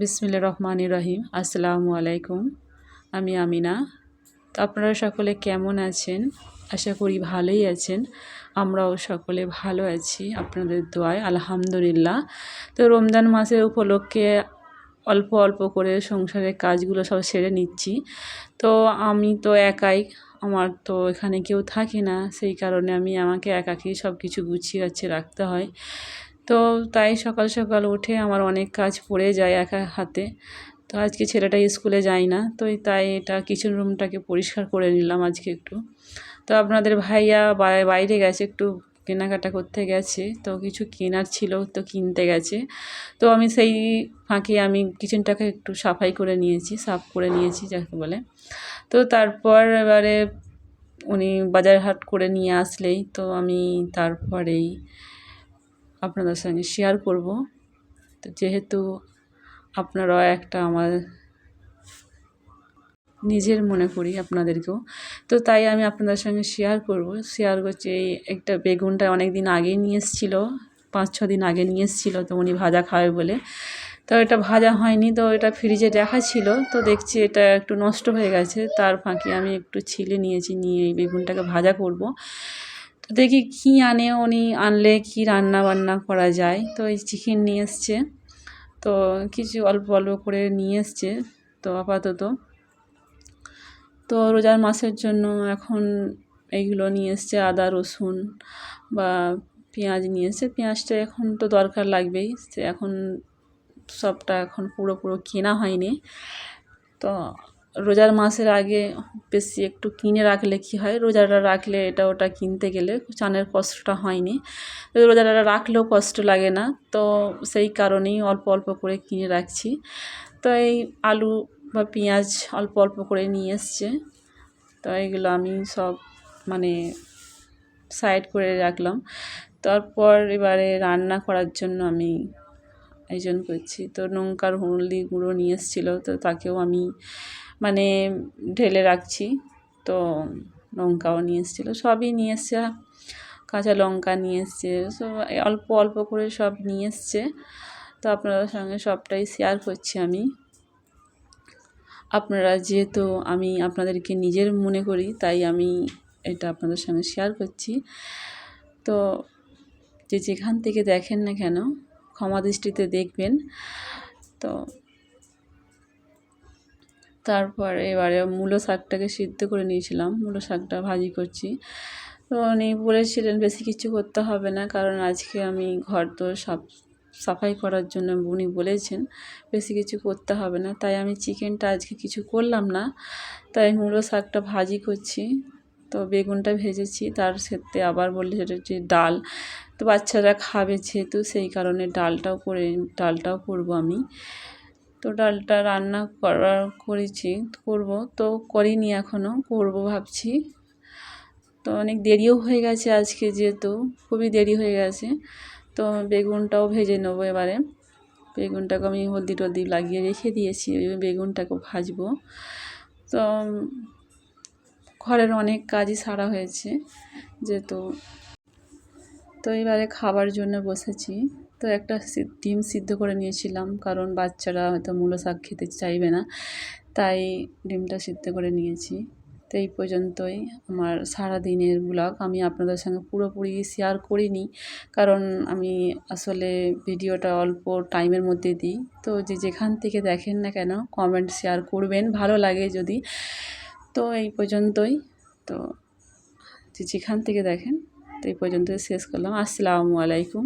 বিসমিল্লা রহমান রহিম, আসসালামু আলাইকুম। আমি আমিনা। তো আপনারা সকলে কেমন আছেন? আশা করি ভালোই আছেন। আমরাও সকলে ভালো আছি আপনাদের দোয়ায়, আলহামদুলিল্লাহ। তো রমজান মাসের উপলক্ষে অল্প অল্প করে সংসারের কাজগুলো সব সেরে নিচ্ছি। তো আমি তো একাই, আমার তো এখানে কেউ থাকে না, সেই কারণে আমি আমাকে একাকেই সব কিছু গুছিয়ে গাছিয়ে রাখতে হয়। তো তাই সকাল সকাল উঠে আমার অনেক কাজ পড়ে যায় একা হাতে। তো আজকে ছেলেটা স্কুলে যায় না, তো তাই এটা কিচেন রুমটাকে পরিষ্কার করে নিলাম আজকে একটু। তো আপনাদের ভাইয়া বাইরে গেছে, একটু কেনাকাটা করতে গেছে, তো কিছু কেনার ছিল তো কিনতে গেছে। তো আমি সেই ফাঁকে আমি কিচেনটাকে একটু সাফাই করে নিয়েছি, সাফ করে নিয়েছি যাকে বলে। তো তারপর এবারে উনি বাজার হাট করে নিয়ে আসলেই, তো আমি তারপরেই আপনাদের সঙ্গে শেয়ার করব। তো যেহেতু আপনারাও একটা আমার নিজের মনে করি আপনাদেরকেও, তো তাই আমি আপনাদের সঙ্গে শেয়ার করব। শেয়ার করছি এই একটা বেগুনটা অনেক দিন আগেই নিয়ে এসেছিল, পাঁচ ছ দিন আগে নিয়ে এসেছিল, তো উনি ভাজা খাবে বলে। তো এটা ভাজা হয়নি, তো এটা ফ্রিজে রাখা ছিল, তো দেখছি এটা একটু নষ্ট হয়ে গেছে, তার ফাঁকে আমি একটু ছিলে নিয়েছি, নিয়ে এই বেগুনটাকে ভাজা করব। তো দেখি কী আনে, উনি আনলে কি রান্না বান্না করা যায়। তো এই চিকেন নিয়ে এসছে। তো কিছু অল্প অল্প করে নিয়ে এসছে, তো আপাতত। তো রোজার মাসের জন্য এখন এইগুলো নিয়ে এসছে, আদা, রসুন বা পেঁয়াজ নিয়ে এসছে। পেঁয়াজটা এখন তো দরকার লাগবেই এখন সবটা এখন পুরো পুরো কেনা হয়নি। তো রোজার মাসের আগে বেশি একটু কিনে রাখলে কী হয়? রোজাটা রাখলে এটা ওটা কিনতে গেলে চানের কষ্টটা হয়নি। রোজাটা রাখলেও কষ্ট লাগে না। তো সেই কারণেই অল্প অল্প করে কিনে রাখছি। তো এই আলু বা পেঁয়াজ অল্প অল্প করে নিয়ে এসছে। তো এইগুলো আমি সব মানে সাইড করে রাখলাম। তারপর এবারে রান্না করার জন্য আমি আয়োজন করছি। তো নৌকার হলদি গুঁড়ো নিয়ে এসেছিল। তো তাকেও আমি মানে ঢেলে রাখছি। তো লঙ্কাও নিয়ে এসেছিল, সবই নিয়ে এসছে, কাঁচা লঙ্কা নিয়ে এসছে সব অল্প অল্প করে সব নিয়ে এসছে। তো আপনাদের সঙ্গে সবটাই শেয়ার করছি আমি। আপনারা যেহেতু আমি আপনাদেরকে নিজের মনে করি, তাই আমি এটা আপনাদের সঙ্গে শেয়ার করছি। তো যে যেখান থেকে দেখেন না কেন, ক্ষমা দৃষ্টিতে দেখবেন। তো তারপর এবারে মূলো শাকটাকে সিদ্ধ করে নিয়েছিলাম। মূলো শাকটা ভাজি করছি। তো উনি বলেছিলেন, বেশি কিছু করতে হবে না, কারণ আজকে আমি ঘর তো সাফ, সাফাই করার জন্য উনি বলেছেন, বেশি কিছু করতে হবে না। তাই আমি চিকেনটা আজকে কিছু করলাম না। তাই মূলো শাকটা ভাজি করছি। তো বেগুনটা ভেজেছি। তার সাথে আবার বললে সেটা হচ্ছে ডাল। তো বাচ্চারা খাবে যেহেতু, সেই কারণে ডালটাও করে, ডালটাও করব আমি। তো ডালটা রান্না করার করেছি, করব। তো করিনি এখনও করব ভাবছি। তো অনেক দেরিও হয়ে গেছে আজকে যেহেতু, খুবই দেরি হয়ে গেছে। তো বেগুনটাও ভেজে নেব এবারে। বেগুনটাকে আমি হলদি টলদি লাগিয়ে রেখে দিয়েছি, ওই বেগুনটাকে ভাজবো। তো ঘরের অনেক কাজই সারা হয়েছে যেহেতু। তো এবারে খাবার জন্য বসেছি। তো একটা ডিম সিদ্ধ করে নিয়েছিলাম, কারণ বাচ্চারা হয়তো মূলো শাক খেতে চাইবে না। তাই ডিমটা সিদ্ধ করে নিয়েছি। তো এই পর্যন্তই আমার সারা দিনের ব্লগ আমি আপনাদের সঙ্গে পুরোপুরি শেয়ার করিনি, কারণ আমি আসলে ভিডিওটা অল্প টাইমের মধ্যে দিই। তো যে যেখান থেকে দেখেন না কেন কমেন্ট শেয়ার করবেন, ভালো লাগে যদি। তো এই পর্যন্তই। তো যে যেখান থেকে দেখেন, তো এই পর্যন্ত শেষ করলাম। আসসালামু আলাইকুম।